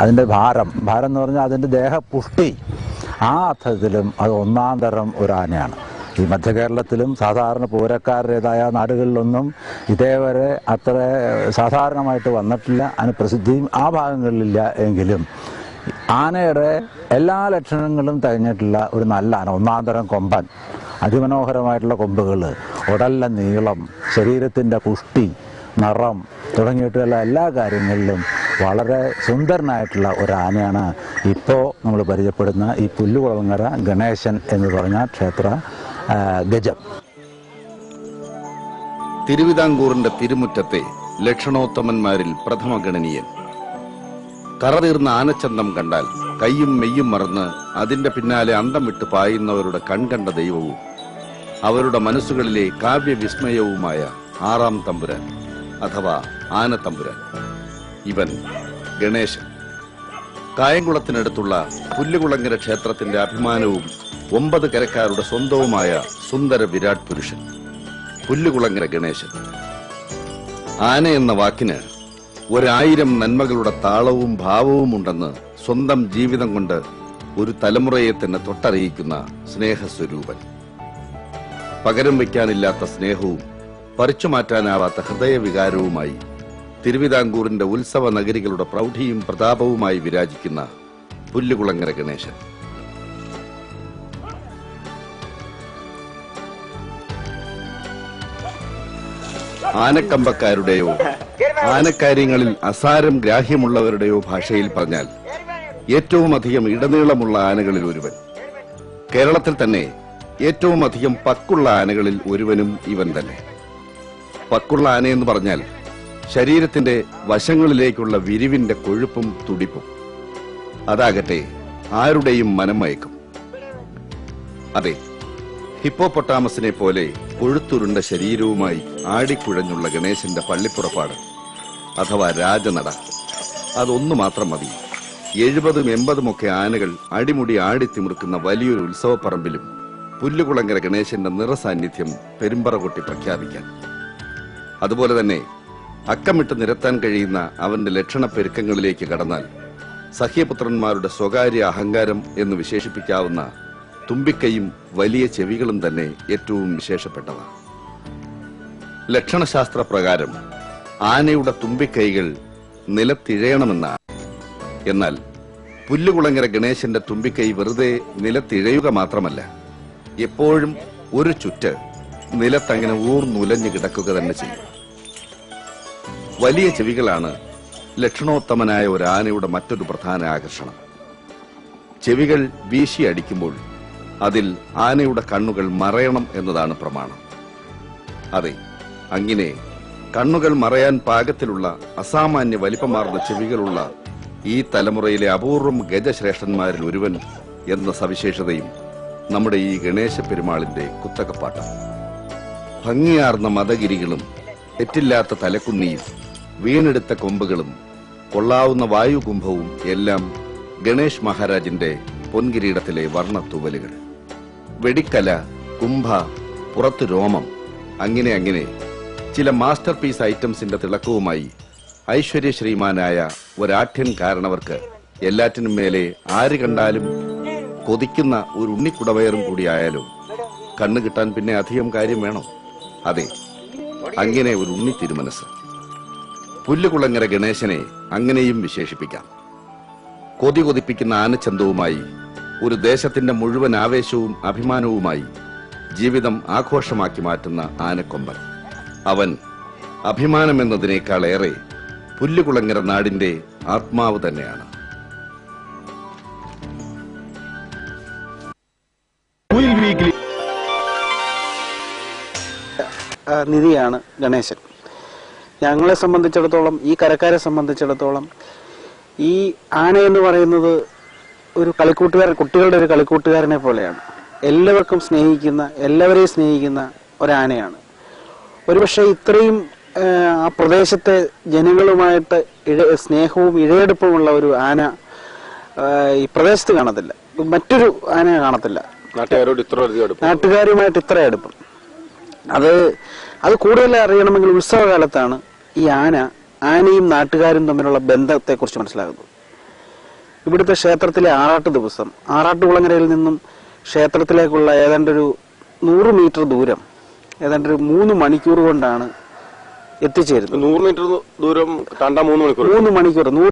അതിന്റെ ഭാരം ഭാരം എന്ന് പറഞ്ഞാൽ അതിന്റെ ദേഹപുഷ്ടി. ആ അർത്ഥത്തിലും അത് ഒന്നാം തരം ഒരു ആനയാണ്. ഈ മധ്യ കേരളത്തിലും സാധാരണ പൂരക്കാരുടേതായ നാടുകളിലൊന്നും ഇതേവരെ അത്ര സാധാരണമായിട്ട് വന്നിട്ടില്ല. അതിന് പ്രസിദ്ധിയും ആ ഭാഗങ്ങളിലില്ല എങ്കിലും ആനയുടെ എല്ലാ ലക്ഷണങ്ങളും തികഞ്ഞിട്ടുള്ള ഒരു നല്ല ആന ഒന്നാം തരം കൊമ്പൻ. അതിമനോഹരമായിട്ടുള്ള കൊമ്പുകൾ ഉടലിലെ നീളം ശരീരത്തിന്റെ പുഷ്ടി നിറം തുടങ്ങിയിട്ടുള്ള എല്ലാ കാര്യങ്ങളിലും വളരെ സുന്ദരനായിട്ടുള്ള ഒരു ആനയാണ് ഇപ്പോൾ നമ്മൾ പരിചയപ്പെടുന്ന ഈ പുല്ലുകുളങ്ങര ഗണേശൻ എന്ന് പറഞ്ഞ ക്ഷേത്ര ഗജം. തിരുവിതാംകൂറിന്റെ തിരുമുറ്റത്തെ ലക്ഷണോത്തമന്മാരിൽ പ്രഥമ ഗണനീയൻ. കറതീർന്ന ആനച്ചന്തം കണ്ടാൽ കയ്യും മെയ്യും മറന്ന് അതിന്റെ പിന്നാലെ അന്തം വിട്ട് പായുന്നവരുടെ കൺകണ്ട ദൈവവും അവരുടെ മനസ്സുകളിലെ കാവ്യവിസ്മയവുമായ ആറാം തമ്പുരാൻ അഥവാ ആനത്തമ്പുരാൻ. ഇവൻ ഗണേശൻ. കായംകുളത്തിനടുത്തുള്ള പുല്ലുകുളങ്ങര ക്ഷേത്രത്തിന്റെ അഭിമാനവും ഒമ്പത് കരക്കാരുടെ സ്വന്തവുമായ സുന്ദര വിരാട് പുരുഷൻ പുല്ലുകുളങ്ങര ഗണേശൻ. ആന എന്ന വാക്കിന് ഒരായിരം നന്മകളുടെ താളവും ഭാവവും ഉണ്ടെന്ന് സ്വന്തം ജീവിതം കൊണ്ട് ഒരു തലമുറയെ തന്നെ തൊട്ടറിയിക്കുന്ന സ്നേഹസ്വരൂപൻ. പകരം വയ്ക്കാനില്ലാത്ത സ്നേഹവും പറിച്ചു മാറ്റാനാവാത്ത ഹൃദയവികാരവുമായി തിരുവിതാംകൂറിന്റെ ഉത്സവ നഗരികളുടെ പ്രൗഢിയും പ്രതാപവുമായി വിരാജിക്കുന്ന പുല്ലുകുളങ്ങര ഗണേശൻ. ആനക്കമ്പക്കാരുടെയോ ആനക്കാര്യങ്ങളിൽ അസാരം ഗ്രാഹ്യമുള്ളവരുടെയോ ഭാഷയിൽ പറഞ്ഞാൽ ഏറ്റവും അധികം ഇടനീളമുള്ള ആനകളിൽ ഒരുവൻ. കേരളത്തിൽ തന്നെ ഏറ്റവും അധികം പക്കുള്ള ആനകളിൽ ഒരുവനും ഇവൻ തന്നെ. പക്കുള്ള ആനയെന്ന് പറഞ്ഞാൽ ശരീരത്തിന്റെ വശങ്ങളിലേക്കുള്ള വിരിവിന്റെ കൊഴുപ്പും തുടിപ്പും. അതാകട്ടെ ആരുടെയും മനം മയക്കും. അതെ ഹിപ്പോപ്പൊട്ടാമസിനെ പോലെ കൊഴുത്തുരുണ്ട ശരീരവുമായി ആടിക്കുഴഞ്ഞുള്ള ഗണേശന്റെ പള്ളിപ്പുറപ്പാട് അഥവാ രാജനട അതൊന്നു മാത്രം മതി. എഴുപതും എൺപതുമൊക്കെ ആനകൾ അടിമുടി ആടിത്തിമിർക്കുന്ന വലിയൊരു ഉത്സവപ്പറമ്പിലും പുല്ലുകുളങ്ങര ഗണേശന്റെ നിറസാന്നിധ്യം പെരുമ്പറ കൊട്ടി പ്രഖ്യാപിക്കാൻ. അതുപോലെ തന്നെ അക്കമിട്ട് നിരത്താൻ കഴിയുന്ന അവന്റെ ലക്ഷണ പെരുക്കങ്ങളിലേക്ക് കടന്നാൽ സഹ്യപുത്രന്മാരുടെ സ്വകാര്യ അഹങ്കാരം എന്ന് വിശേഷിപ്പിക്കാവുന്ന തുമ്പിക്കൈയും വലിയ ചെവികളും തന്നെ ഏറ്റവും വിശേഷപ്പെട്ടവ. ലക്ഷണശാസ്ത്ര പ്രകാരം ആനയുടെ തുമ്പിക്കൈകൾ നിലത്തിഴയണമെന്നാണ് എന്നാൽ പുല്ലുകുളങ്ങര ഗണേശന്റെ തുമ്പിക്കൈ വെറുതെ നിലത്തിഴയുക മാത്രമല്ല എപ്പോഴും ഒരു ചുറ്റ് നിലത്തങ്ങനെ ഊർന്നുലഞ്ഞു കിടക്കുക തന്നെ ചെയ്യും. വലിയ ചെവികളാണ് ലക്ഷണോത്തമനായ ഒരു ആനയുടെ മറ്റൊരു പ്രധാന ആകർഷണം. ചെവികൾ വീശി അടിക്കുമ്പോൾ അതിൽ ആനയുടെ കണ്ണുകൾ മറയണം എന്നതാണ് പ്രമാണം. അതെ അങ്ങനെ കണ്ണുകൾ മറയാൻ പാകത്തിലുള്ള അസാമാന്യ വലിപ്പമാർന്ന ചെവികളുള്ള ഈ തലമുറയിലെ അപൂർവം ഗജശ്രേഷ്ഠന്മാരിൽ ഒരുവൻ എന്ന സവിശേഷതയും നമ്മുടെ ഈ ഗണേശ പെരുമാളിന്റെ കുത്തകപ്പാട്ടാണ്. ഭംഗിയാർന്ന മതഗിരികളും തെറ്റില്ലാത്ത തലക്കുന്നിയും വീണെടുത്ത കൊമ്പുകളും കൊള്ളാവുന്ന വായുകുംഭവും എല്ലാം ഗണേഷ് മഹാരാജിന്റെ പൊൻകിരീടത്തിലെ വർണത്തൂവലുകൾ. വെടിക്കല കുംഭ പുറത്ത് രോമം അങ്ങനെ അങ്ങനെ ചില മാസ്റ്റർ പീസ് ഐറ്റംസിന്റെ തിളക്കവുമായി ഐശ്വര്യ ശ്രീമാനായ ഒരാഠ്യൻ കാരണവർക്ക് എല്ലാറ്റിനും മേലെ ആര് കണ്ടാലും കൊതിക്കുന്ന ഒരു ഉണ്ണിക്കുടവയറും കൂടിയായാലും കണ്ണു കിട്ടാൻ പിന്നെ അധികം കാര്യം വേണം? അതെ അങ്ങനെ ഒരു ഉണ്ണി തിരുമനസ്. പുല്ലുകുളങ്ങര ഗണേശനെ അങ്ങനെയും വിശേഷിപ്പിക്കാം. കൊതി കൊതിപ്പിക്കുന്ന ആനച്ചന്തവുമായി ഒരു ദേശത്തിന്റെ മുഴുവൻ ആവേശവും അഭിമാനവുമായി ജീവിതം ആഘോഷമാക്കി മാറ്റുന്ന ആനക്കൊമ്പൻ. അവൻ അഭിമാനമെന്നതിനേക്കാളേറെ പുല്ലുകുളങ്ങര നാടിന്റെ ആത്മാവ് തന്നെയാണ്. നിധിയാണ് ഗണേശൻ. ഞങ്ങളെ സംബന്ധിച്ചിടത്തോളം ഈ കരക്കാരെ സംബന്ധിച്ചിടത്തോളം ഈ ആന എന്ന് പറയുന്നത് ഒരു കളിക്കൂട്ടുകാരൻ കുട്ടികളുടെ ഒരു കളിക്കൂട്ടുകാരനെ പോലെയാണ്. എല്ലാവർക്കും സ്നേഹിക്കുന്ന എല്ലാവരെയും സ്നേഹിക്കുന്ന ഒരാനയാണ്. ഒരുപക്ഷെ ഇത്രയും ആ, പ്രദേശത്തെ ജനങ്ങളുമായിട്ട് ഇഴ സ്നേഹവും ഇഴയെടുപ്പുമുള്ള ഒരു ആന ഈ പ്രദേശത്ത് കാണത്തില്ല. മറ്റൊരു ആന കാണത്തില്ല. നാട്ടുകാരോട് ഇത്ര നാട്ടുകാരുമായിട്ട് ഇത്ര അടുപ്പം അത് അത് കൂടുതൽ അറിയണമെങ്കിൽ ഉത്സവകാലത്താണ് ഈ ആന ആനയും നാട്ടുകാരും തമ്മിലുള്ള ബന്ധത്തെക്കുറിച്ച് മനസ്സിലാകുന്നത്. ഇവിടുത്തെ ക്ഷേത്രത്തിലെ ആറാട്ട് ദിവസം ആറാട്ടുകുളങ്ങരയിൽ നിന്നും ക്ഷേത്രത്തിലേക്കുള്ള ഏതാണ്ട് ഒരു നൂറ് മീറ്റർ ദൂരം ഏതാണ്ട് ഒരു മൂന്ന് മണിക്കൂർ കൊണ്ടാണ് എത്തിച്ചേരുന്നത്. നൂറ് മീറ്റർ ദൂരം മൂന്ന് മണിക്കൂർ. മൂന്ന് മണിക്കൂർ നൂറ്